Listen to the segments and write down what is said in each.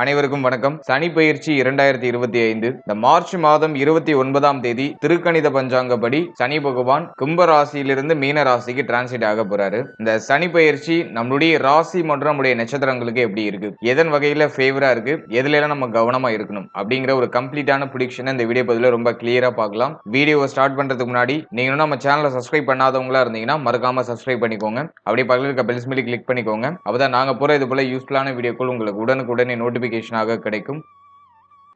அனைவருக்கும் வணக்கம். சனி பயிற்சி இரண்டாயிரத்தி இருபத்தி ஐந்து. இந்த மார்ச் மாதம் இருபத்தி ஒன்பதாம் தேதி திருக்கணித பஞ்சாங்கப்படி சனி பகவான் கும்ப ராசியிலிருந்து மீன ராசிக்கு டிரான்சிட் ஆக போறாரு. இந்த சனி பயிற்சி நம்மளுடைய ராசி மற்றும் நம்முடைய நட்சத்திரங்களுக்கு எப்படி இருக்கு? எதன் வகையில ஃபேவரா இருக்கு? எதுல நம்ம கவனமா இருக்கணும்? அப்படிங்கிற ஒரு கம்ப்ளீட்டான ப்ரிடிக்ஷனை இந்த வீடியோ பதில ரொம்ப கிளியரா பார்க்கலாம். வீடியோவை ஸ்டார்ட் பண்றதுக்கு முன்னாடி நீங்க நம்ம சேனலை சப்ஸ்கிரைப் பண்ணாதவங்களா இருந்தீங்கன்னா மறக்காம சப்ஸ்கிரைப் பண்ணிக்கோங்க. அப்படியே பக்கத்தில் இருக்க பெல்ஸ் சிம்பிளி கிளிக் பண்ணிக்கோங்க. அப்பதான் நாங்க போற இது போல யூஸ்ஃபுல்லான வீடியோக்கள் உங்களுக்கு உடனுக்குடனே நோட்டிஃபிகேஷனாக கிடைக்கும்.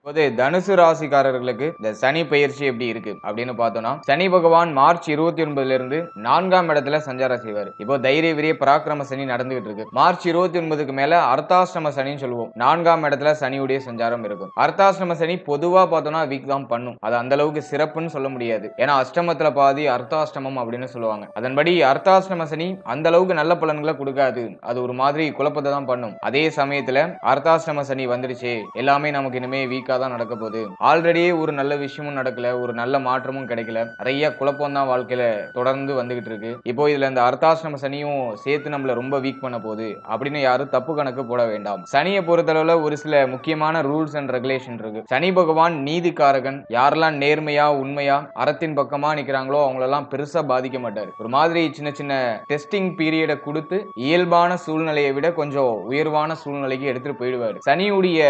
இப்போது தனுசு ராசிக்காரர்களுக்கு இந்த சனி பயிற்சி எப்படி இருக்கு அப்படின்னு பார்த்தோம்னா சனி பகவான் மார்ச் இருபத்தி ஒன்பதுல இருந்து நான்காம் இடத்துல சஞ்சாரம் செய்வார். இப்போ தைரிய விரிய பராக்கிரம சனி நடந்துகிட்டு இருக்கு. மார்ச் இருபத்தி ஒன்பதுக்கு மேல அர்த்தாஷ்டம சனின்னு சொல்லுவோம். நான்காம் இடத்துல சனியுடைய சஞ்சாரம் இருக்கும். அர்த்தாஷ்டம சனி பொதுவா பார்த்தோம்னா வீக் தான் பண்ணும். அது அந்த அளவுக்கு சிறப்புன்னு சொல்ல முடியாது. ஏன்னா அஷ்டமத்துல பாதி அர்த்தாஷ்டமம் அப்படின்னு சொல்லுவாங்க. அதன்படி அர்த்தாஷ்டம சனி அந்த அளவுக்கு நல்ல பலன்களை கொடுக்காது. அது ஒரு மாதிரி குழப்பத்தை தான் பண்ணும். அதே சமயத்துல அர்த்தாஷ்டம சனி வந்துருச்சு எல்லாமே நமக்கு இனிமே வீக்கா தான் நடக்க போகுது. ஆல்ரெடி ஒரு நல்ல விஷயமும் நடக்கல ஒரு நல்ல மாற்றமும் கிடைக்கல. நிறைய குழப்பம் தான் வாழ்க்கையில தொடர்ந்து வந்துகிட்டு இருக்கு. இப்போ இதுல இந்த அர்த்தாசிரம சனியும் சேர்த்து நம்மள ரொம்ப வீக் பண்ண போகுது. அப்படின்னு யாரும் தப்பு கணக்கு போட வேண்டாம். சனியை பொறுத்தளவுல ஒரு சில முக்கியமான ரூல்ஸ் அண்ட் ரெகுலேஷன் இருக்கு. சனி பகவான் நீதிக்காரகன். யாரெல்லாம் நேர்மையா உண்மையா அறத்தின் பக்கமா நிக்கிறாங்களோ அவங்களெல்லாம் பெருசா பாதிக்க மாட்டாரு. ஒரு மாதிரி சின்ன சின்ன டெஸ்டிங் பீரியடை கொடுத்து இயல்பான சூழ்நிலையை விட கொஞ்சம் உயர்வான சூழ்நிலைக்கு எடுத்துட்டு போயிடுவாரு. சனியுடைய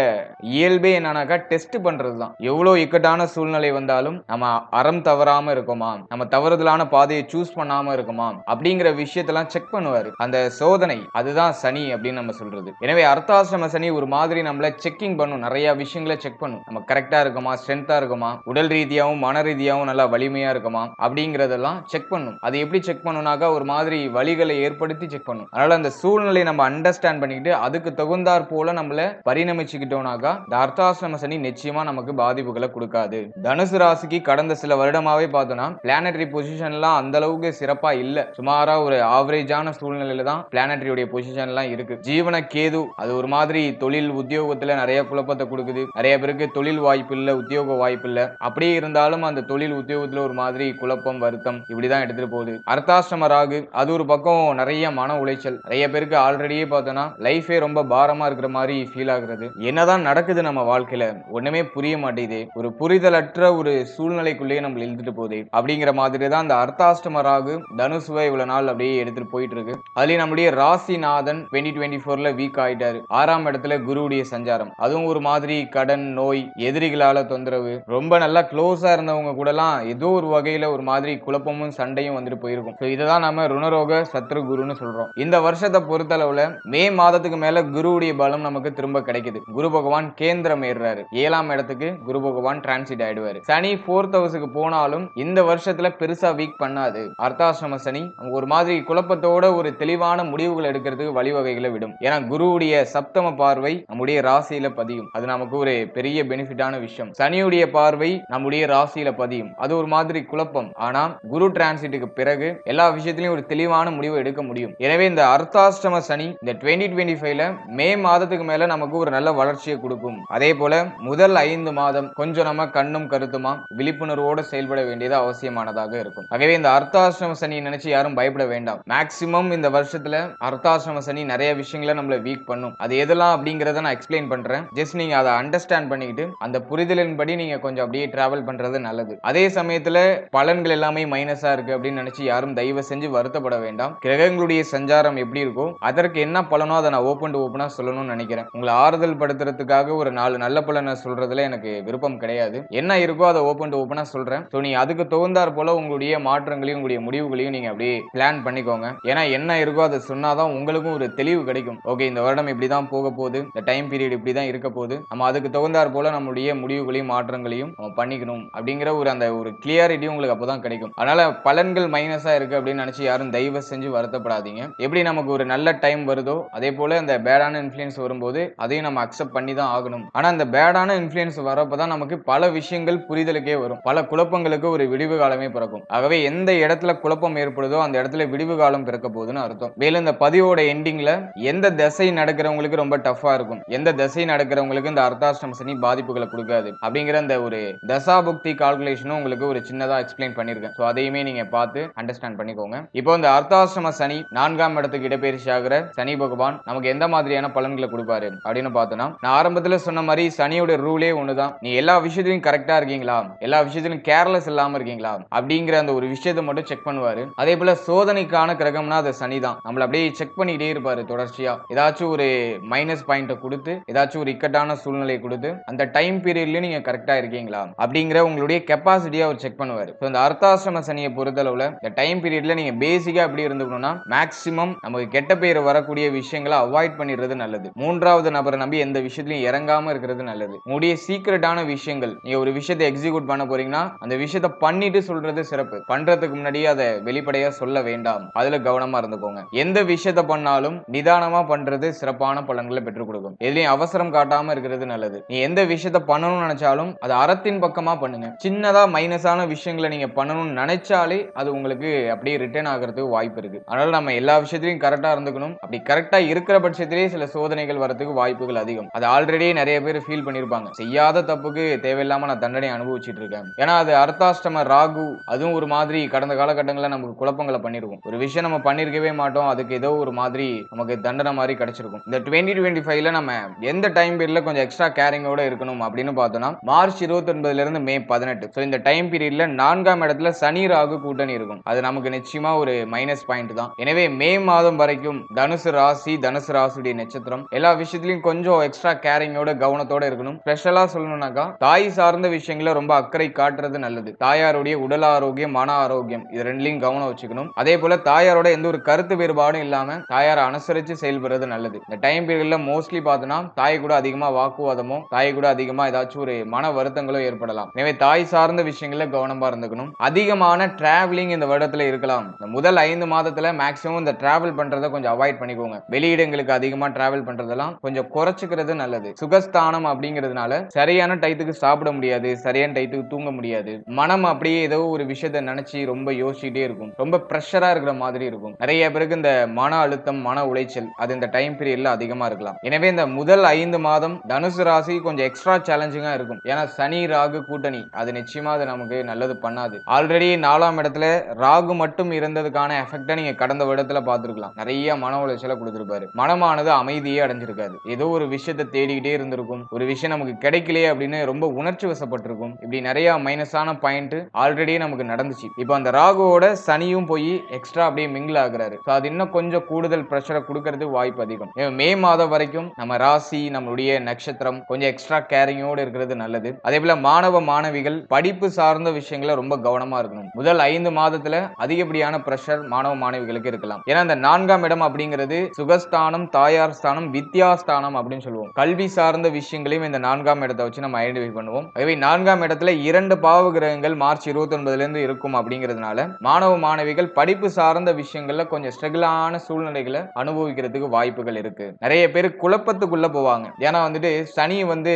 இயல்பே என்னன்னாக்கா டெஸ்ட் பண்றது தான் எவ்வளோ இக்கட்டான சூழ்நிலை வந்தாலும் நம்ம அறம் தவறாம இருக்கோமா? நம்ம தவறுதலான பாதையை சூஸ் பண்ணாம இருக்கோமா? அப்படிங்கிற விஷயத்தெல்லாம் செக் பண்ணுவாரு. அந்த சோதனை அதுதான் சனி அப்படின்னு நம்ம சொல்றது. எனவே அர்த்தாசிரம சனி ஒரு மாதிரி நம்மள செக்கிங் பண்ணும். நிறைய விஷயங்களை செக் பண்ணும். நம்ம கரெக்டா இருக்கோமா? ஸ்ட்ரென்த்தா இருக்கோமா? உடல் ரீதியாகவும் மன ரீதியாகவும் நல்லா வலிமையா இருக்கோமா? அப்படிங்கறதெல்லாம் செக் பண்ணும். அது எப்படி செக் பண்ணுனாக்கா ஒரு மாதிரி வழிகளை ஏற்படுத்தி செக் பண்ணும். அதனால அந்த சூழ்நிலையை நம்ம அண்டர்ஸ்டாண்ட் பண்ணிக்கிட்டு அதுக்கு தகுந்தாற் போல நம்மள பரிணமிச்சுக்கிட்டோம்னாக்கா இந்த அர்த்தாசிரம சனி நிச்சயமா நமக்கு பாதிப்புகளை கொடுக்காது. தனுசு ராசிக்கு கடந்த சில வருடமாவே பார்த்தோம்னா பிளானட்டரி பொசிஷன்லாம் அந்த அளவுக்கு சிறப்பா இல்ல. சுமாரா ஒரு ஆவரேஜான சூழ்நிலையில தான் பிளானட்டரியுடைய பொசிஷன் எல்லாம் இருக்கு. ஜீவன கேது அது ஒரு மாதிரி தொழில் உத்தியோகத்துல நிறைய குழப்பத்தை கொடுக்குது. நிறைய பேருக்கு தொழில் வாய்ப்பு இல்ல உத்தியோக வாய்ப்பு இல்ல. அப்படியே இருந்தாலும் அந்த தொழில் உத்தியோகத்துல ஒரு மாதிரி குழப்பம் வருத்தம் இப்படிதான் எடுத்துட்டு போகுது. அர்த்தாஷ்டம ராகு அது ஒரு பக்கம் நிறைய மன உளைச்சல். நிறைய பேருக்கு ஆல்ரெடியே பார்த்தோம்னா லைஃபே ரொம்ப பாரமா இருக்கிற மாதிரி ஃபீல் ஆகுறது. என்னதான் நடக்குது நம்ம வாழ்க்கையில ஒண்ணுமே புரிய மாட்டேங்குது. ஒரு புரிதலற்ற ஒரு சூழ்நிலைக்குள்ளேயே நம்ம இழுத்துட்டு போகுது. அப்படிங்கிற மாதிரி தான் அந்த அர்த்தாஷ்டம ராகு தனுசுவை இவ்வளவு நாள் அப்படியே எடுத்துட்டு போயிட்டு இருக்கு அதுலயும் நம்முடைய ராசிநாதன் டுவெண்ட்டி டுவெண்ட்டி ஃபோர்ல வீக் ஆயிட்டாரு. ஆறாம் இடத்துல குருவுடைய சஞ்சாரம். அதுவும் ஒரு மாதிரி கடன் நோய் எதிரிகளால தொந்தரவு. ரொம்ப நல்லா க்ளோஸா இருந்தவங்க கூடலாம் ஏதோ ஒரு வகையில ஒரு மாதிரி குழப்பமும் சண்டையும் வந்துட்டு போயிருக்கும். ஸோ இதை தான் நம்ம ருணரோக சத்ரு குருன்னு சொல்றோம். இந்த வருஷத்தை பொறுத்தளவுல மே மாதத்துக்கு மேல குருவுடைய பலம் நமக்கு திரும்ப கிடைக்குது. குரு பகவான் கேந்திரம் ஏறுறாரு. ஏழாம் இடத்துக்கு குரு பகவான் டிரான்சிட் ஆயிடுவாரு. சனி ஃபோர்த் ஹவுஸுக்கு போனாலும் இந்த வருஷத்துல பெருசா வீக் பண்ணாது. அர்த்தாசிரம சனி ஒரு மாதிரி குழப்பத்தோட ஒரு தெளிவான முடிவுகள் எடுக்கிறதுக்கு வழிவகைகளை விடும். ஏன்னா குருவுடைய சப்தம பார்வை நம்முடைய ராசியில பதியும். அது நமக்கு ஒரு பெரிய பெனிஃபிட்டான விஷயம். சனியுடைய பார்வை நம்முடைய ராசியில பதியும். அது ஒரு மாதிரி குழப்பம். ஆனா குரு டிரான்சிட்டுக்கு பிறகு எல்லா விஷயத்திலையும் ஒரு தெளிவான முடிவு எடுக்க முடியும். எனவே இந்த அர்த்தாஷ்டம சனி இந்த டுவெண்ட்டி டுவெண்ட்டி ஃபைவ்ல மே மாதத்துக்கு மேல நமக்கு ஒரு நல்ல வளர்ச்சியை கொடுக்கும். அதே போல முதல் ஐந்து மாதம் கொஞ்சம் நம்ம கண்ணும் கருத்துமா விழிப்புணர்வோடு செயல்பட வேண்டியது அவசியமானதாக இருக்கும். ஆகவே இந்த அர்த்தாசிரம சனி நினைச்சு யாரும் பயப்பட வேண்டாம். மேக்சிமம் இந்த வருஷத்துல அர்த்தாசிரம சனி நிறைய விஷயங்களை நம்மள வீக் பண்ணும். அது எதெல்லாம் அப்படிங்கறத நான் எக்ஸ்பிளைன் பண்றேன். ஜஸ்ட் நீங்க அதை அண்டர்ஸ்டாண்ட் பண்ணிக்கிட்டு அந்த புரிதலின்படி நீங்க கொஞ்சம் அப்படியே டிராவல் பண்றது நல்லது. அதே சமயத்துல பலன்கள் எல்லாமே மைனஸா இருக்கு அப்படின்னு நினைச்சு யாரும் தயவு செஞ்சு வருத்தப்பட வேண்டாம். கிரகங்களுடைய சஞ்சாரம் எப்படி இருக்கோ அதற்கு என்ன பலனோ அதை நான் ஓப்பன் டு ஓப்பனா சொல்லணும்னு நினைக்கிறேன். உங்களை ஆறுதல் படுத்துறதுக்காக ஒரு நாலு நல்ல பலனை சொல்றதுல எனக்கு விருப்பம் கிடையாது. என்ன இருக்கோ அதை ஓப்பன் டு ஓப்பனா சொல்றேன். ஸோ நீ அதுக்கு தகுந்தாற் போல உங்களுடைய மாற்றங்களையும் உங்களுடைய முடிவுகளையும் நீங்க அப்படியே பிளான் பண்ணிக்கோங்க. ஏன்னா என்ன இருக்கோ அதை சொன்னாதான் உங்களுக்கும் ஒரு தெளிவு கிடைக்கும். ஓகே இந்த வருடம் இப்படிதான் போக போகுது. இந்த டைம் பீரியட் இப்படிதான் இருக்க போகுது. நம்ம அதுக்கு தகுந்தார் போல நம்மளுடைய முடிவுகளையும் மாற்றங்களையும் நம்ம பண்ணிக்கணும் அப்படிங்கிற ஒரு அந்த ஒரு கிளியாரிட்டி உங்களுக்கு அப்போதான் கிடைக்கும். அதனால பலன்கள் மைனஸா இருக்கு அப்படின்னு நினைச்சு யாரும் தயவு செஞ்சு வருத்தப்படாதீங்க. எப்படி நமக்கு ஒரு நல்ல டைம் வருதோ அதே போல அந்த பேடான இன்ஃபுளுன்ஸ் வரும்போது அதையும் நம்ம அக்செப்ட் பண்ணி தான் ஆகணும். ஆனா அந்த பேடான இன்ஃப்ளியன்ஸ் வரப்போ தான் நமக்கு பல விஷயங்கள் புரிதலுக்கே வரும். பல குழப்பங்களுக்கு ஒரு விடிவு காலமே பிறக்கும். ஆகவே எந்த இடத்துல குழப்பம் ஏற்படுதோ அந்த இடத்துல விடிவு காலம் பிறக்க போகுதுன்னு அர்த்தம். மேலும் இந்த பதிவோட எண்டிங்ல எந்த திசை நடக்கிறவங்களுக்கு ரொம்ப டஃபா இருக்கும். எந்த திசை நடக்கிறவங்களுக்கு இந்த அர்த்தாஷ்டம சனி பாதிப்புகளை கொடுக்காது அப்படிங்கிற அந்த ஒரு தசாபுக்தி கால்குலேஷனும் உங்களுக்கு ஒரு சின்னதா எக்ஸ்பிளைன் பண்ணிருக்கேன் ஸோ அதையுமே நீங்க பார்த்து அண்டர்ஸ்டாண்ட் பண்ணிக்கோங்க. இப்போ இந்த அர்த்தாஷ்டம சனி நான்காம் இடத்துக்கு இடப்பெயர்ச்சி ஆகிற சனி பகவான் நமக்கு எந்த மாதிரியான பலன்களை கொடுப்பாரு அப்படின்னு பார்த்தோம்னா நான் ஆரம்பத்துல சொன்ன மாதிரி சனியோட ரூலே ஒன்று தான் நீ எல்லா விஷயத்திலையும் கரெக்டாக இருக்கீங்களா? எல்லா விஷயத்திலும் கேர்லெஸ் இல்லாமல் இருக்கீங்களா? அப்படிங்கிற அந்த ஒரு விஷயத்தை மட்டும் செக் பண்ணுவார். அதே போல் சோதனைக்கான கிரகம்னா அது சனி தான் நம்மள அப்படியே செக் பண்ணிக்கிட்டே இருப்பார் தொடர்ச்சியாக ஏதாச்சும் ஒரு மைனஸ் பாயிண்ட்டை கொடுத்து ஏதாச்சும் ஒரு இக்கட்டான சூழ்நிலையை கொடுத்து அந்த டைம் பீரியட்லேயும் நீங்கள் கரெக்டாக இருக்கீங்களா? அப்படிங்கிற உங்களுடைய கெப்பாசிட்டியை அவர் செக் பண்ணுவார். ஸோ இந்த அர்த்தாசிரம சனியை பொறுத்தளவில் இந்த டைம் பீரியடில் நீங்கள் பேசிக்காக எப்படி இருந்துக்கணும்னா மேக்ஸிமம் நமக்கு கெட்ட பேர் வரக்கூடிய விஷயங்களை அவாய்ட் பண்ணிடுறது நல்லது. மூன்றாவது நபரை நம்பி எந்த விஷயத்துலையும் இறங்காமல் இருக்கிறது நல்லது. உங்களுடைய சீக்கிரட்டான விஷயங்கள். நீங்க ஒரு விஷயத்தை எக்ஸிக்யூட் பண்ண போறீங்கன்னா அந்த விஷயத்த பண்ணிட்டு சொல்றது சிறப்பு. பண்றதுக்கு முன்னாடியே அதை வெளிப்படையா சொல்ல வேண்டாம். அதுல கவனமா இருந்துக்கோங்க. எந்த விஷயத்த பண்ணாலும் நிதானமா பண்றது சிறப்பான பலன்களை பெற்றுக் கொடுக்கும். எதுலயும் அவசரம் காட்டாம இருக்கிறது நல்லது. நீ எந்த விஷயத்த பண்ணணும்னு நினைச்சாலும் அது அறத்தின் பக்கமா பண்ணுங்க. சின்னதா மைனஸான விஷயங்களை நீங்க பண்ணணும்னு நினைச்சாலே அது உங்களுக்கு அப்படியே ரிட்டர்ன் ஆகிறதுக்கு வாய்ப்பு இருக்கு. அதனால நம்ம எல்லா விஷயத்திலையும் கரெக்டா இருந்துக்கணும். அப்படி கரெக்டா இருக்கிற பட்சத்திலேயே சில சோதனைகள் வரதுக்கு வாய்ப்புகள் அதிகம். அது ஆல்ரெடி நிறைய பேர் ஃபீல் பண்ணிருப்பாங்க. செய்யாத தப்புக்கு தேவையில்லாம நான் தண்டனை அனுபவிச்சிட்டு இருக்கேன் ஏன்னா அது அர்த்தாஷ்டம ராகு அதுவும் ஒரு மாதிரி கடந்த காலகட்டங்களில் நமக்கு குழப்பங்களை பண்ணிருக்கும். ஒரு விஷயம் நம்ம பண்ணிருக்கவே மாட்டோம். அதுக்கு ஏதோ ஒரு மாதிரி நமக்கு தண்டனை மாதிரி கிடைச்சிருக்கும். இந்த டுவெண்ட்டி டுவெண்ட்டி ஃபைவ்ல நம்ம எந்த டைம் பீரியட்ல கொஞ்சம் எக்ஸ்ட்ரா கேரிங்கோட இருக்கணும் அப்படின்னு பார்த்தோம்னா மார்ச் இருபத்தி ஒன்பதுல இருந்து மே பதினெட்டு. ஸோ இந்த டைம் பீரியட்ல நான்காம் இடத்துல சனி ராகு கூட்டணி இருக்கும். அது நமக்கு நிச்சயமா ஒரு மைனஸ் பாயிண்ட் தான். எனவே மே மாதம் வரைக்கும் தனுசு ராசி தனுசு ராசியுடைய நட்சத்திரம் எல்லா விஷயத்திலையும் கொஞ்சம் எக்ஸ்ட்ரா கேரிங்கோட கவனத்தோட இருக்கணும். ஸ்பெஷலா சொல்லணும்னாக்கா தாய் சார்ந்த விஷயங்களை ரொம்ப அக்கறை காட்டுறது நல்லது. தாயாருடைய உடல் ஆரோக்கியம் மன ஆரோக்கியம் இது ரெண்டுலையும் கவனம் வச்சுக்கணும். அதே போல தாயாரோட எந்த ஒரு கருத்து வேறுபாடும் இல்லாம தாயாரை அனுசரிச்சு செயல்படுறது நல்லது. இந்த டைம் பீரியட்ல மோஸ்ட்லி பார்த்தோம்னா தாய் கூட அதிகமா வாக்குவாதமோ தாய் கூட அதிகமா ஏதாச்சும் ஒரு மன வருத்தங்களோ ஏற்படலாம். எனவே தாய் சார்ந்த விஷயங்கள கவனமா இருந்துக்கணும். அதிகமான டிராவலிங் இந்த வருடத்துல இருக்கலாம். இந்த முதல் ஐந்து மாதத்துல மேக்சிமம் இந்த டிராவல் பண்றதை கொஞ்சம் அவாய்ட் பண்ணிக்கோங்க. வெளியிடங்களுக்கு அதிகமா டிராவல் பண்றதெல்லாம் கொஞ்சம் குறைச்சிக்கிறது நல்லது. சுகஸ்தானம் இருக்கிறதுனால சரியான டயத்துக்கு சாப்பிட முடியாது சரியான டயத்துக்கு தூங்க முடியாது. மனம் அப்படியே ஏதோ ஒரு விஷயத்த நினைச்சு ரொம்ப யோசிச்சுட்டே இருக்கும். ரொம்ப ப்ரெஷரா இருக்கிற மாதிரி இருக்கும். நிறைய பேருக்கு இந்த மன அழுத்தம் மன உளைச்சல் அது இந்த டைம் பீரியட்ல அதிகமா இருக்கலாம். எனவே இந்த முதல் ஐந்து மாதம் தனுசு ராசி கொஞ்சம் எக்ஸ்ட்ரா சேலஞ்சிங்கா இருக்கும். ஏன்னா சனி ராகு கூட்டணி அது நிச்சயமா அது நமக்கு நல்லது பண்ணாது. ஆல்ரெடி நாலாம் இடத்துல ராகு மட்டும் இருந்ததுக்கான எஃபெக்டை நீங்க கடந்த இடத்துல பார்த்துருக்கலாம். நிறைய மன உளைச்சலை கொடுத்துருப்பாரு. மனமானது அமைதியே அடைஞ்சிருக்காது. ஏதோ ஒரு விஷயத்தை தேடிக்கிட்டே இருந்திருக்கும். ஒரு விஷயம் நமக்கு கிடைக்கலையே அப்படின்னு ரொம்ப உணர்ச்சி வசப்பட்டிருக்கும். இப்படி நிறைய மைனஸான பாயிண்ட் ஆல்ரெடி நமக்கு நடந்துச்சு. இப்போ அந்த ராகுவோட சனியும் போய் எக்ஸ்ட்ரா அப்படியே மிங்கிள் ஆகுறாரு. ஸோ அது இன்னும் கொஞ்சம் கூடுதல் ப்ரெஷரை கொடுக்கறது வாய்ப்பு அதிகம். மே மாதம் வரைக்கும் நம்ம ராசி நம்மளுடைய நட்சத்திரம் கொஞ்சம் எக்ஸ்ட்ரா கேரிங்கோடு இருக்கிறது நல்லது. அதே போல மாணவ மாணவிகள் படிப்பு சார்ந்த விஷயங்கள ரொம்ப கவனமா இருக்கணும். முதல் ஐந்து மாதத்துல அதிகப்படியான ப்ரெஷர் மாணவ மாணவிகளுக்கு இருக்கலாம். ஏன்னா அந்த நான்காம் இடம் அப்படிங்கிறது சுகஸ்தானம் தாயார் ஸ்தானம் வித்யாஸ்தானம் அப்படின்னு சொல்லுவோம். கல்வி சார்ந்த விஷயங்களையும் இந்த நான்காம் இடத்தை வச்சு நம்ம ஐடென்டிஃபை பண்ணுவோம். ஆகவே நான்காம் இடத்துல இரண்டு பாவ கிரகங்கள் மார்ச் இருபத்தி ஒன்பதுல இருந்து இருக்கும் அப்படிங்கிறதுனால மாணவ மாணவிகள் படிப்பு சார்ந்த விஷயங்கள்ல கொஞ்சம் ஸ்ட்ரகிளான சூழ்நிலைகளை அனுபவிக்கிறதுக்கு வாய்ப்புகள் இருக்கு. நிறைய பேர் குழப்பத்துக்குள்ள போவாங்க. ஏன்னா வந்துட்டு சனி வந்து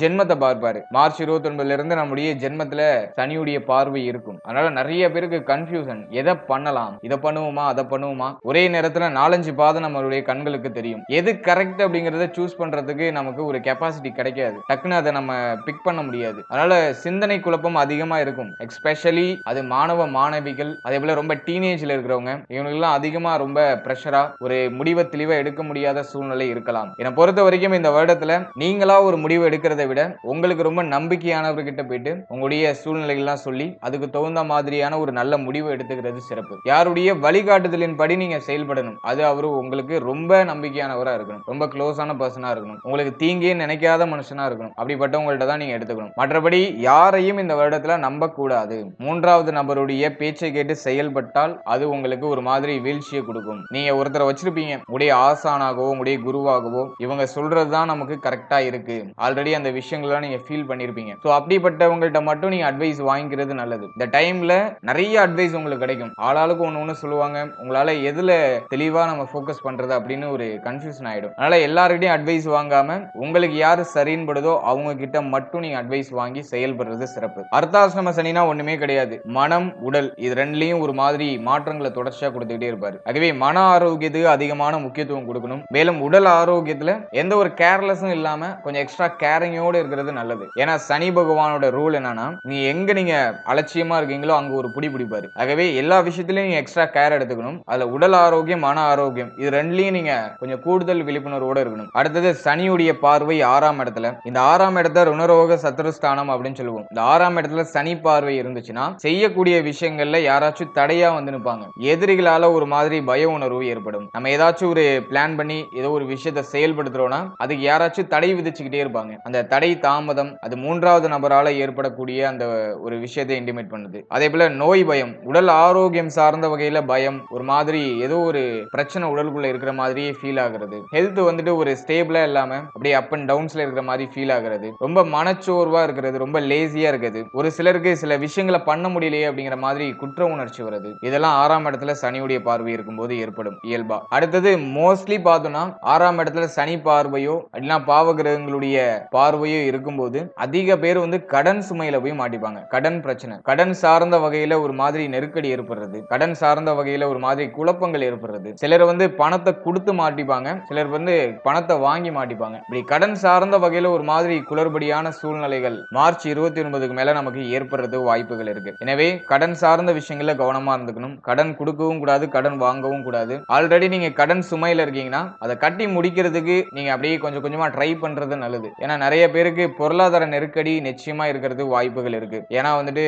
ஜென்மத்தை பார்ப்பாரு. மார்ச் இருபத்தி ஒன்பதுல இருந்து நம்முடைய ஜென்மத்துல சனியுடைய பார்வை இருக்கும். அதனால நிறைய பேருக்கு கன்ஃபியூஷன் எதை பண்ணலாம்? இதை பண்ணுவோமா? அதை பண்ணுவோமா? ஒரே நேரத்துல நாலஞ்சு பாதை நம்மளுடைய கண்களுக்கு தெரியும். எது கரெக்ட் அப்படிங்கறத சூஸ் பண்றதுக்கு நமக்கு ஒரு கெப்பாசிட்டி கிடைக்காது. டக்குன்னு அதை நம்ம பிக் பண்ண முடியாது. அதனால சிந்தனை குழப்பம் அதிகமா இருக்கும். எஸ்பெஷலி அது மாணவ மாணவிகள் அதே போல ரொம்ப டீனேஜ்ல இருக்கிறவங்க இவங்களுக்குலாம் அதிகமா ரொம்ப ப்ரெஷரா ஒரு முடிவை தெளிவா எடுக்க முடியாத சூழ்நிலை இருக்கலாம். என்னை பொறுத்த வரைக்கும் இந்த வருடத்துல நீங்களா ஒரு முடிவு எடுக்கிறதை விட உங்களுக்கு ரொம்ப நம்பிக்கையானவர்கிட்ட போயிட்டு உங்களுடைய சூழ்நிலைகள்லாம் சொல்லி அதுக்கு தகுந்த மாதிரியான ஒரு நல்ல முடிவு எடுத்துக்கிறது சிறப்பு. யாருடைய வழிகாட்டுதலின் படி நீங்க செயல்படணும். அது அவரு உங்களுக்கு ரொம்ப நம்பிக்கையானவரா இருக்கணும். ரொம்ப க்ளோஸான பர்சனா இருக்கணும். உங்களுக்கு தீங்கே நினைக்காத மனுஷனா இருக்கணும். அப்படிப்பட்டவங்கள்ட்ட தான் நீங்க எடுத்துக்கணும். மற்றபடி யாரையும் இந்த வருடத்துல நம்ப கூடாது மூன்றாவது நபருடைய பேச்சை கேட்டு செயல்பட்டால் அது உங்களுக்கு ஒரு மாதிரி வீழ்ச்சியை கொடுக்கும். நீங்க ஒருத்தரை வச்சிருப்பீங்க. உடைய ஆசானாகவோ உங்களுடைய குருவாகவோ இவங்க சொல்றது தான் நமக்கு கரெக்டா இருக்கு. ஆல்ரெடி அந்த விஷயங்கள்லாம் நீங்க ஃபீல் பண்ணிருப்பீங்க. ஸோ அப்படிப்பட்டவங்கள்ட்ட மட்டும் நீங்க அட்வைஸ் வாங்கிக்கிறது நல்லது. இந்த டைம்ல நிறைய அட்வைஸ் உங்களுக்கு கிடைக்கும். ஆளாளுக்கு ஒன்று ஒன்று சொல்லுவாங்க. உங்களால எதுல தெளிவா நம்ம ஃபோக்கஸ் பண்றது அப்படின்னு ஒரு கன்ஃபியூஷன் ஆயிடும். அதனால எல்லாருக்கிட்டையும் அட்வைஸ் வாங்காம உங்களுக்கு யாரு சரின்னு படுதோ அவங்க கிட்ட மட்டும் நீங்க அட்வைஸ் வாங்கி செயல்படுறது சிறப்பு. அர்த்தாசிரம சனினா ஒண்ணுமே கிடையாது. மனம் உடல் இது ரெண்டுலயும் ஒரு மாதிரி மாற்றங்களை தொடர்ச்சியா கொடுத்துக்கிட்டே இருப்பாரு. ஆகவே மன ஆரோக்கியத்துக்கு அதிகமான முக்கியத்துவம் கொடுக்கணும். மேலும் உடல் ஆரோக்கியத்துல எந்த ஒரு கேர்லெஸும் இல்லாம கொஞ்சம் எக்ஸ்ட்ரா கேரிங்கோட இருக்கிறது நல்லது. ஏன்னா சனி பகவானோட ரூல் என்னன்னா நீ எங்க நீங்க அலட்சியமா இருக்கீங்களோ அங்க ஒரு புடி பிடிப்பாரு. ஆகவே எல்லா விஷயத்திலயும் நீங்க எக்ஸ்ட்ரா கேர் எடுத்துக்கணும். அதுல உடல் ஆரோக்கியம் மன ஆரோக்கியம் இது ரெண்டுலயும் நீங்க கொஞ்சம் கூடுதல் விழிப்புணர்வோட இருக்கணும். அடுத்தது சனியுடைய பார்வை ஆறாம் இடத்துல. இந்த ஆறாம் இடத்த ருணரோக சத்ருஸ்தானம் அப்படின்னு சொல்லுவோம். இந்த ஆறாம் இடத்துல சனி பார்வை இருந்துச்சுன்னா செய்யக்கூடிய விஷயங்கள்ல யாராச்சும் தடையா வந்து நிற்பாங்க எதிரிகளால ஒரு மாதிரி பய உணர்வு ஏற்படும். நம்ம ஏதாச்சும் ஒரு பிளான் பண்ணி ஏதோ ஒரு விஷயத்த செயல்படுத்துறோம்னா அதுக்கு யாராச்சும் தடை விதிச்சுக்கிட்டே இருப்பாங்க. அந்த தடை தாமதம் அது மூன்றாவது நபரால ஏற்படக்கூடிய அந்த ஒரு விஷயத்தை இன்டிமேட் பண்ணுது. அதே போல நோய் பயம் உடல் ஆரோக்கியம் சார்ந்த வகையில பயம் ஒரு மாதிரி ஏதோ ஒரு பிரச்சனை உடலுக்குள்ள இருக்கிற மாதிரியே ஃபீல் ஆகுறது. ஹெல்த் வந்துட்டு ஒரு ஸ்டேபிளா இல்லாம அப்படியே அப் அண்ட் டவுன்ஸ்ல இருக்கிற மாதிரி ஃபீல் ஆகிறது. ரொம்ப மனச்சோர்வா இருக்கிறது ரொம்ப லேசியா இருக்குது ஒரு சிலருக்கு சில விஷயங்களை பண்ண முடியலையே அப்படிங்கிற மாதிரி குற்ற உணர்ச்சி வருது. இதெல்லாம் ஆறாம் இடத்துல சனியுடைய பார்வை இருக்கும்போது ஏற்படும் இயல்பா. அடுத்தது மோஸ்ட்லி பார்த்தோம்னா ஆறாம் இடத்துல சனி பார்வையோ அப்படின்னா பாவகிரகங்களுடைய பார்வையோ இருக்கும்போது அதிக பேர் வந்து கடன் சுமையில போய் மாட்டிப்பாங்க. கடன் பிரச்சனை. கடன் சார்ந்த வகையில ஒரு மாதிரி நெருக்கடி ஏற்படுறது. கடன் சார்ந்த வகையில ஒரு மாதிரி குழப்பங்கள் ஏற்படுறது. சிலர் வந்து பணத்தை கொடுத்து மாட்டிப்பாங்க. சிலர் வந்து பணத்தை வாங்கி மாட்டிப்பாங்க. இப்படி கடன் சார்ந்த வகையில ஒரு மாதிரி குளறுபடியான சூழ்நிலைகள் மார்ச் இருபத்தி ஒன்பதுக்கு மேல நமக்கு ஏற்படுறது வாய்ப்புகள் இருக்கு. எனவே கடன் சார்ந்த விஷயங்கள்ல கவனமா இருந்துக்கணும். கடன் கொடுக்கவும் கூடாது கடன் வாங்கவும் கூடாது. ஆல்ரெடி நீங்க கடன் சுமையில இருக்கீங்கன்னா அதை கட்டி முடிக்கிறதுக்கு நீங்க அப்படியே கொஞ்சம் கொஞ்சமா ட்ரை பண்றது நல்லது. ஏன்னா நிறைய பேருக்கு பொருளாதார நெருக்கடி நிச்சயமா இருக்கிறது வாய்ப்புகள் இருக்கு. ஏன்னா வந்துட்டு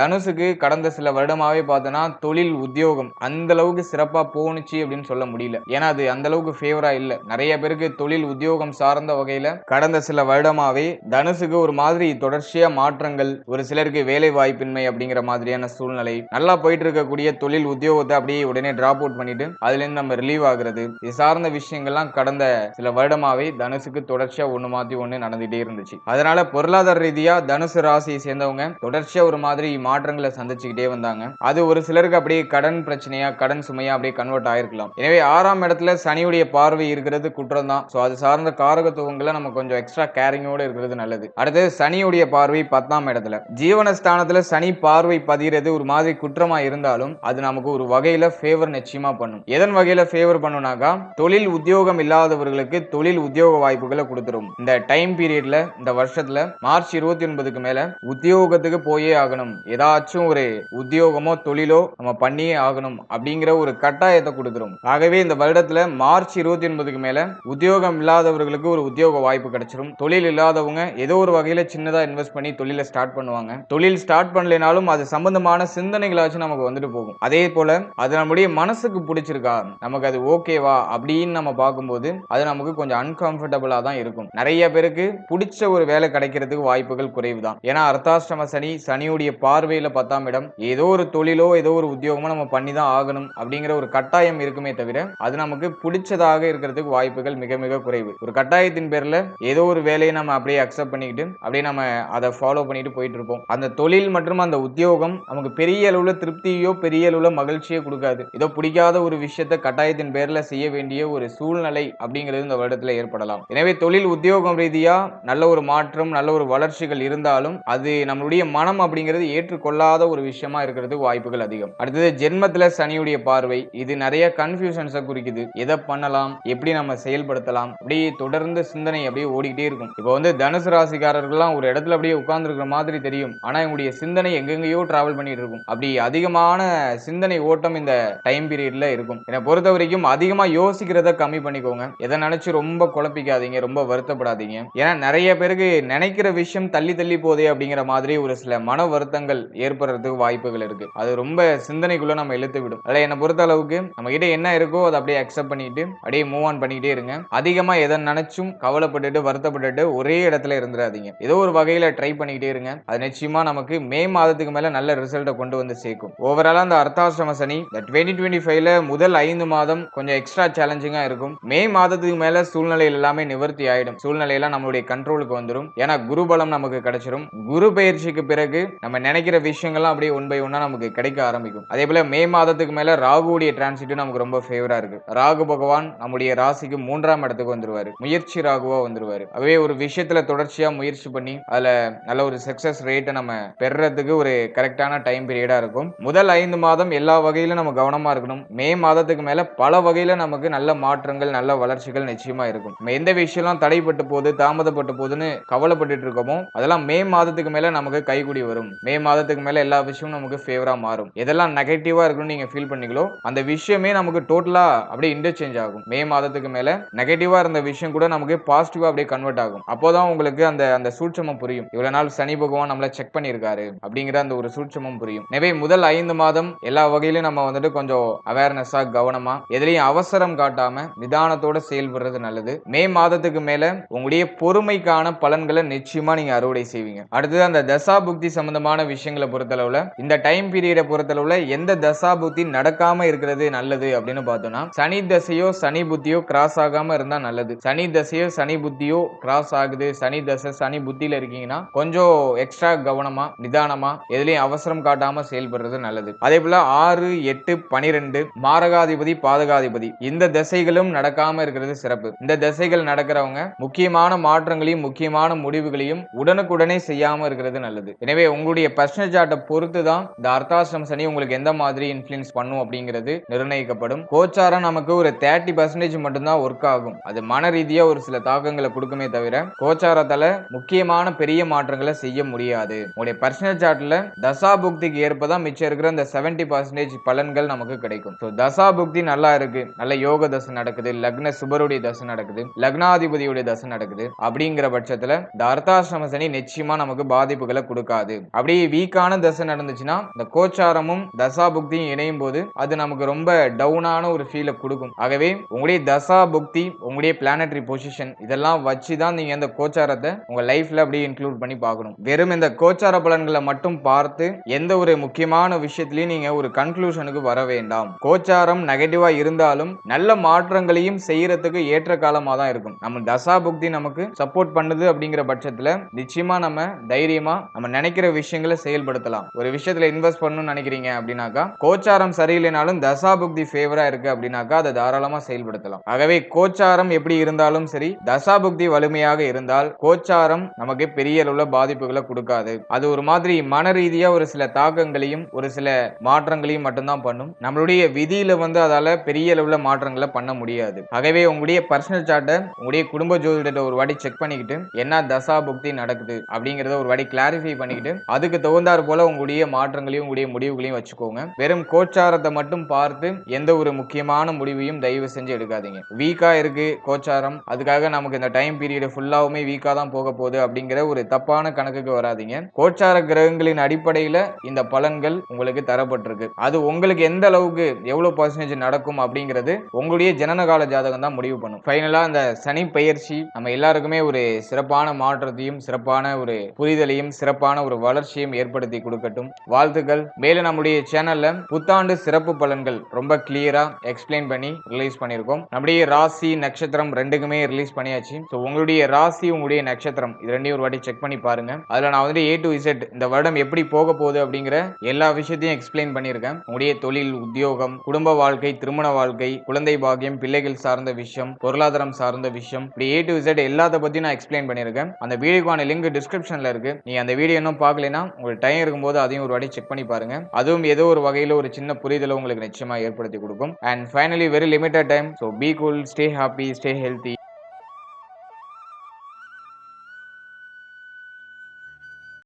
தனுசுக்கு கடந்த சில வருடமாவே பார்த்தோன்னா தொழில் உத்தியோகம் அந்த அளவுக்கு சிறப்பா போணுச்சு அப்படின்னு சொல்ல முடியல. ஏன்னா அது அந்த அளவுக்கு ஃபேவரா இல்ல. நிறைய பேருக்கு தொழில் உத்தியோகம் சார்ந்த வகையில கடந்த சில வருடமாவே தனுசுக்கு ஒரு மாதிரி தொடர்ச்சியா மாற்றங்கள் ஒரு சிலருக்கு வேலை வாய்ப்பின்மை அப்படிங்கிற மாதிரியான சூழ்நிலை நல்லா போயிட்டு இருக்கக்கூடிய தொழில் உத்தியோகத்தை அப்படியே உடனே டிராப் அவுட் பண்ணிட்டு அதுல இருந்து நம்ம ரிலீவ் ஆகுறது இது சார்ந்த விஷயங்கள்லாம் கடந்த சில வருடமாவே தனுசுக்கு தொடர்ச்சியா ஒண்ணு மாத்தி ஒண்ணு நடந்துட்டே இருந்துச்சு. அதனால பொருளாதார ரீதியா தனுசு ராசியை சேர்ந்தவங்க தொடர்ச்சியா ஒரு மாதிரி மாற்றங்களை சந்திச்சுக்கிட்டே வந்தாங்க. அது ஒரு சிலருக்கு அப்படியே கடன் பிரச்சனையா கடன் சுமையா அப்படியே கன்வெர்ட் ஆயிருக்கலாம். எனவே ஆறாம் இடத்துல சனியுடைய பார்வை இருக்கிறது குற்றம் தான். ஸோ அது சார்ந்த காரகத்துவங்களை நம்ம கொஞ்சம் எக்ஸ்ட்ரா கேரிங்கோட இருக்கிறது நல்லது. அடுத்தது சனியுடைய பார்வை பத்தாம் இடத்துல. ஜீவனஸ்தானத்துல சனி பார்வை பதிகிறது ஒரு மாதிரி குற்றமா இருந்தாலும் அது நமக்கு ஒரு வகையில ஃபேவர் நிச்சயமா பண்ணும். எதன் வகையில ஃபேவர் பண்ணுனாக்கா தொழில் உத்தியோகம் இல்லாதவர்களுக்கு தொழில் உத்தியோக வாய்ப்புகளை கொடுத்துரும். இந்த டைம் பீரியட்ல இந்த வருஷத்துல மார்ச் இருபத்தி ஒன்பதுக்கு மேல உத்தியோகத்துக்கு போயே ஆகணும். ஏதாச்சும் ஒரு உத்தியோகமோ தொழிலோ நம்ம பண்ணியே ஆகணும் அப்படிங்கிற ஒரு கட்டாயத்தை கொடுத்துரும். ஆகவே இந்த வருடத்துல மார்ச் இருபத்தி ஒன்பதுக்கு மேல உத்தியோகம் இல்லாதவர்களுக்கு ஒரு உத்தியோக வாய்ப்பு கிடைச்சிரும். தொழில் இல்லாதவங்க ஏதோ ஒரு வகையில் சின்னதாக இன்வெஸ்ட் பண்ணி தொழிலை ஸ்டார்ட் பண்ணுவாங்க. தொழில் ஸ்டார்ட் பண்ணலைனாலும் அது சம்பந்தமான சிந்தனைகளாச்சும் நமக்கு வந்துட்டு போகும். அதே போல அது நம்முடைய மனசுக்கு பிடிச்சிருக்கா? நமக்கு அது ஓகேவா அப்படின்னு நம்ம பார்க்கும்போது அது நமக்கு கொஞ்சம் அன்கம்ஃபர்டபுளாக தான் இருக்கும். நிறைய பேருக்கு பிடிச்ச ஒரு வேலை கிடைக்கிறதுக்கு வாய்ப்புகள் குறைவு தான் ஏன்னா அர்த்தாஷ்டம சனி சனியுடைய பார்வையில் பத்தாம் இடம் ஏதோ ஒரு தொழிலோ ஏதோ ஒரு உத்தியோகமோ நம்ம பண்ணி தான் ஆகணும் அப்படிங்கிற ஒரு கட்டாயம் இருக்குமே தவிர அது நமக்கு பிடிச்சதாக இருக்கிறதுக்கு வாய்ப்புகள் மிக மிக குறைவு. ஒரு கட்டாயத்தின் பேரில் ஏதோ ஒரு வேலையை நம்ம அப்படியே அக்செப்ட் பண்ணிக்கிட்டு அப்படியே நம்ம அதை ஃபாலோ பண்ணிட்டு போயிட்டு இருப்போம். அந்த தொழில் மற்றும் அந்த உத்தியோகம் நமக்கு பெரிய அளவுல திருப்தியோ பெரிய அளவுல மகிழ்ச்சியோ கொடுக்காது. ஏதோ பிடிக்காத ஒரு விஷயத்த கட்டாயத்தின் பேர்ல செய்ய வேண்டிய ஒரு சூழ்நிலை அப்படிங்கிறது இந்த வருடத்துல ஏற்படலாம். எனவே தொழில் உத்தியோகம் ரீதியா நல்ல ஒரு மாற்றம் நல்ல ஒரு வளர்ச்சிகள் இருந்தாலும் அது நம்மளுடைய மனம் அப்படிங்கிறது ஏற்றுக்கொள்ளாத ஒரு விஷயமா இருக்கிறதுக்கு வாய்ப்புகள் அதிகம். அடுத்தது ஜென்மத்துல சனியுடைய பார்வை. இது நிறைய கன்ஃபியூஷன்ஸை குறிக்குது. எதை பண்ணலாம்? எப்படி நம்ம செயல்படுத்தலாம்? அப்படியே தொடர்ந்து சிந்தனை அப்படியே ஓடிக்கிட்டே இருக்கும் இப்போ வந்து தனுசு ராசிக்காரர்கள்லாம் ஒரு இடத்துல அப்படியே உட்கார்ந்துருக்கிற மாதிரி தெரியும். ஆனா இவங்களுடைய சிந்தனை எங்கெங்கேயோ டிராவல் பண்ணிட்டு இருக்கும். அப்படி அதிகமான சிந்தனை ஓட்டம் இந்த டைம் பீரியட்ல இருக்கும். என்னை பொறுத்த வரைக்கும் அதிகமா யோசிக்கிறத கம்மி பண்ணிக்கோங்க. எதை நினைச்சு ரொம்ப குழப்பிக்காதீங்க ரொம்ப வருத்தப்படாதீங்க. ஏன்னா நிறைய பேருக்கு நினைக்கிற விஷயம் தள்ளி தள்ளி போதே அப்படிங்கிற மாதிரி ஒரு சில மன வருத்தங்கள் ஏற்படுறதுக்கு வாய்ப்புகள் இருக்கு. அது ரொம்ப சிந்தனைக்குள்ள நம்ம இழுத்து விடும். அதில் என்னை பொறுத்த அளவுக்கு நம்ம கிட்ட என்ன இருக்கோ அதை அப்படியே அக்செப்ட் பண்ணிட்டு அப்படியே மூவ் ஆன் பண்ணிக்கிட்டே இருங்க. அதிகமா எதை நினைச்சும் கவலைப்பட்டுட்டு வருத்தப்பட்டுட்டு ஒரே இடத்துல இருந்துடாதீங்க. ஏதோ ஒரு வகையில் ட்ரை பண்ணிக்கிட்டே இருங்க. அது நிச்சயமா நமக்கு மே மாதத்துக்கு மேல நல்ல ரிசல்ட்டை கொண்டு வந்து சேர்க்கும். ஓவராலா அந்த அர்த்தாசிரம சனி இந்த டுவெண்ட்டி டுவெண்ட்டி ஃபைவ்ல முதல் ஐந்து மாதம் கொஞ்சம் எக்ஸ்ட்ரா சேலஞ்சிங்கா இருக்கும். மே மாதத்துக்கு மேல சூழ்நிலையில் எல்லாமே நிவர்த்தி ஆயிடும். சூழ்நிலையெல்லாம் நம்மளுடைய கண்ட்ரோலுக்கு வந்துடும் ஏன்னா குரு பலம் நமக்கு கிடைச்சிரும். குரு பயிற்சிக்கு பிறகு நம்ம நினைக்கிற விஷயங்கள்லாம் அப்படியே ஒன் பை ஒன்னா நமக்கு கிடைக்க ஆரம்பிக்கும். அதே போல மே மாதத்துக்கு மேல ராகுவுடைய டிரான்சிட்டும் நமக்கு ரொம்ப ஃபேவரா இருக்கு. ராகு பகவான் நம்முடைய ராசிக்கு மூன்றாம் இடத்துக்கு வந்துருவாரு. முயற்சி ராகுவா வந்துருவாரு. ஒரே ஒரு விஷயத்துல தொடர்ச்சியா முயற்சி பண்ணி அதுல நல்ல ஒரு சக்சஸ் ரேட்டை நம்ம பெறுறதுக்கு ஒரு கரெக்டான டைம் பீரியடா இருக்கும். முதல் ஐந்து மாதம் எல்லா வகையிலும் நம்ம கவனமா இருக்கணும். மே மாதத்துக்கு மேல பல வகையில நமக்கு நல்ல மாற்றங்கள் நல்ல வளர்ச்சிகள் நிச்சயமா இருக்கும். நம்ம எந்த விஷயம்லாம் தடைப்பட்டு போகுது தாமதப்பட்டு போகுதுன்னு கவலைப்பட்டு இருக்கோமோ அதெல்லாம் மே மாதத்துக்கு மேல நமக்கு கைகூடி வரும். மே மாதத்துக்கு மேல எல்லா விஷயமும் நமக்கு ஃபேவரா மாறும். எதெல்லாம் நெகட்டிவா இருக்குன்னு நீங்க ஃபீல் பண்ணீங்களோ அந்த விஷயமே நமக்கு டோட்டலா அப்படியே இன்டர்சேஞ்ச் ஆகும். மே மாதத்துக்கு மேல நெகட்டிவா இருந்த விஷயம் கூட நமக்கு பாசிட்டிவா அப்படியே கன்வெர்ட் ஆகும். ஆகும் அப்போதான் உங்களுக்கு அந்த அந்த சூட்சமம் புரியும். இவ்வளவு நாள் சனி பகவான் நம்மள செக் பண்ணியிருக்காரு அப்படிங்கிற அந்த ஒரு சூட்சமும் புரியும். எனவே முதல் ஐந்து மாதம் எல்லா வகையிலும் நம்ம வந்துட்டு கொஞ்சம் அவேர்னஸா கவனமா எதுலையும் அவசரம் காட்டாம நிதானத்தோட செயல்படுறது நல்லது. மே மாதத்துக்கு மேல உங்களுடைய பொறுமைக்கான பலன்களை நிச்சயமா நீங்க அறுவடை செய்வீங்க. அடுத்தது அந்த தசா புக்தி சம்பந்தமான விஷயங்களை பொறுத்தளவுல இந்த டைம் பீரியடை பொறுத்தளவுல எந்த தசா புத்தி நடக்காம இருக்கிறது நல்லது அப்படின்னு பார்த்தோம்னா சனி தசையோ சனி புத்தியோ கிராஸ் ஆகாம இருந்தா நல்லது. சனி தசையோ சனி புத்தியோ கிராஸ் ஆகுது சனி தசை சனி புத்தியில இருக்கீங்கன்னா கொஞ்சம் எக்ஸ்ட்ரா கவனமா நிதானமா எதுலையும் அவசரம் காட்டாம செயல்படுறது நல்லது. அதே போல ஆறு எட்டு பனிரெண்டு மாரகாதிபதி பாதகாதிபதி இந்த திசைகளும் நடக்காம இருக்கிறது சிறப்பு. இந்த திசைகள் நடக்கிறவங்க முக்கியமான மாற்றங்களையும் முக்கியமான முடிவுகளையும் உடனுக்குடனே செய்யாம இருக்கிறது நல்லது. எனவே உங்களுடைய பர்சனல் சார்ட்டை பொறுத்து தான் இந்த அர்த்தாசிரம் சனி உங்களுக்கு எந்த மாதிரி இன்ஃபுளுன்ஸ் பண்ணும் அப்படிங்கிறது நிர்ணயிக்கப்படும். கோச்சாரம் நமக்கு ஒரு தேர்ட்டி பர்சன்டேஜ் மட்டும்தான் ஒர்க் ஆகும். அது மன ரீதியா ஒரு சில தாக்கங்களை கொடுக்குமே தவிர கோச்சாரத்தால முக்கியமான பெரிய மாற்றங்களை செய்ய முடியாது. உங்களுடைய பர்சனல் சார்ட்ல தசா புக்திக்கு ஏற்பதான் மிச்சம் இருக்கிற அந்த செவன்டி பர்சன்டேஜ் பலன்கள் நமக்கு கிடைக்கும். ஸோ தசா புக்தி நல்லா இருக்கு. நல்ல யோக தசை நடக்குது. லக்ன சுபருடைய தசை நடக்குது. லக்னாதிபதியுடைய தசை நடக்குது. அப்படிங்கிற பட்சத்துல இந்த அர்த்தாசிரம சனி நிச்சயமா நமக்கு பாதிப்புகளை கொடுக்காது. அப்படியே வீக்கான தசை நடந்துச்சுன்னா இந்த கோச்சாரமும் தசா புக்தியும் இணையும் போது அது நமக்கு ரொம்ப டவுனான ஒரு ஃபீலை கொடுக்கும். ஆகவே உங்களுடைய தசா புக்தி உங்களுடைய பிளானட்டரி பொசிஷன் இதெல்லாம் வச்சு தான் நீங்க இந்த கோச்சாரத்தை உங்க லைஃப்ல அப்படியே இன்க்ளூட் பண்ணி பார்க்கணும். வெறும் இந்த கோச்சார பலன்களை மட்டும் பார்த்து எந்த ஒரு முக்கியமான விஷயத்திலையும் நீங்க ஒரு கன்க்ளூஷனுக்கு வர வேண்டாம். கோச்சாரம் நெகட்டிவா இருந்தாலும் நல்ல மாற்றங்களையும் செய்யறதுக்கு ஏற்ற காலமா தான் இருக்கும். நம்ம தசா புக்தி நமக்கு சப்போர்ட் பண்ணுது அப்படிங்கிற பட்சத்துல நிச்சயமா நம்ம தைரியமா நம்ம நினைக்கிற விஷயங்களை செயல்படுத்தலாம். ஒரு விஷயத்துல இன்வெஸ்ட் பண்ணணும்னு நினைக்கிறீங்க அப்படின்னாக்கா கோச்சாரம் சரியில்லைனாலும் தசா புக்தி ஃபேவரா இருக்கு அப்படின்னாக்கா அதை தாராளமா செயல்படுத்தலாம். ஆகவே கோச்சாரம் எப்படி இருந்தாலும் சரி தசா புக்தி வலிமையாக இருந்தால் கோச்சாரம் நமக்கு பெரிய அளவுல பாதிப்புகளை கொடுக்காது. அது ஒரு மாதிரி மன ரீதியா ஒரு சில தாக்கங்களையும் ஒரு சில மாற்றங்களையும் மட்டும்தான் பண்ணும். நம்மளுடைய விதியில வந்து அதால பெரிய அளவுல மாற்றங்களை பண்ண முடியாது. ஆகவே உங்களுடைய பர்சனல் சார்ட்டை உங்களுடைய குடும்ப ஜோதிடத்தை ஒரு வாட்டி செக் பண்ணிக்கிட்டு என்ன தசா புக்தி நடக்குது அப்படிங்கறத ஒரு வாட்டி கிளாரிஃபை பண்ணிக்கிட்டு அதுக்கு தகுந்தாற் போல உங்களுடைய மாற்றங்களையும் உங்களுடைய முடிவுகளையும் வச்சுக்கோங்க. வெறும் கோச்சாரத்தை மட்டும் பார்த்து எந்த ஒரு முக்கியமான முடிவையும் தயவு செஞ்சு எடுக்காதீங்க. வீக்கா இருக்கு கோச்சாரம் அதுக்காக நமக்கு இந்த டைம் பீரியட் ஃபுல்லாவுமே வீக்காக தான் போக போகுது அப்படிங்கிற ஒரு தப்பான கணக்குக்கு வராதீங்க. கோச்சார கிரகங்களின் அடிப்படையில் இந்த பலன்கள் உங்களுக்கு தரப்பட்டிருக்கு. அது உங்களுக்கு எந்த அளவுக்கு எவ்வளோ பர்சன்டேஜ் நடக்கும் அப்படிங்கிறது உங்களுடைய ஜனனகால ஜாதகம் தான் முடிவு பண்ணும். ஃபைனலாக அந்த சனி பயிற்சி நம்ம எல்லாருக்குமே ஒரு சிறப்பான மாற்றத்தையும் சிறப்பான ஒரு புரிதலையும் சிறப்பான ஒரு வளர்ச்சியும் ஏற்படுத்தி கொடுக்கட்டும். வாழ்த்துக்கள். மேலும் நம்முடைய சேனலில் புத்தாண்டு சிறப்பு பலன்கள் ரொம்ப கிளியராக எக்ஸ்பிளைன் பண்ணி ரிலீஸ் பண்ணியிருக்கோம். நம்முடைய ராசி நட்சத்திரம் ரெண்டுக்குமே ரிலீஸ் பண்ணியாச்சு. ஸோ உங்களுடைய ராசி உங்களுடைய நட்சத்திரம். இது ரெண்டையும் ஒரு வாட்டி செக் பண்ணி பாருங்க. அதுல நான் வந்துட்டு ஏ டு இசட் இந்த வருடம் எப்படி போக போகுது அப்படிங்கிற எல்லா விஷயத்தையும் எக்ஸ்பிளைன் பண்ணியிருக்கேன். உங்களுடைய தொழில் உத்தியோகம் குடும்ப வாழ்க்கை திருமண வாழ்க்கை குழந்தை பாக்கியம் பிள்ளைகள் சார்ந்த விஷயம் பொருளாதாரம் சார்ந்த விஷயம். இப்படி ஏ டு இசட் எல்லாத்த பத்தி நான் எக்ஸ்பிளைன் பண்ணியிருக்கேன். அந்த வீடியோக்கான லிங்க் டிஸ்கிரிப்ஷன்ல இருக்கு. நீ அந்த வீடியோ இன்னும் பார்க்கலனா உங்களுக்கு டைம் இருக்கும்போது அதையும் ஒரு வாட்டி செக் பண்ணி பாருங்க. அதுவும் ஏதோ ஒரு வகையில ஒரு சின்ன புரிதலை உங்களுக்கு நிச்சயமா ஏற்படுத்தி கொடுக்கும். And finally very limited time so be cool stay happy stay healthy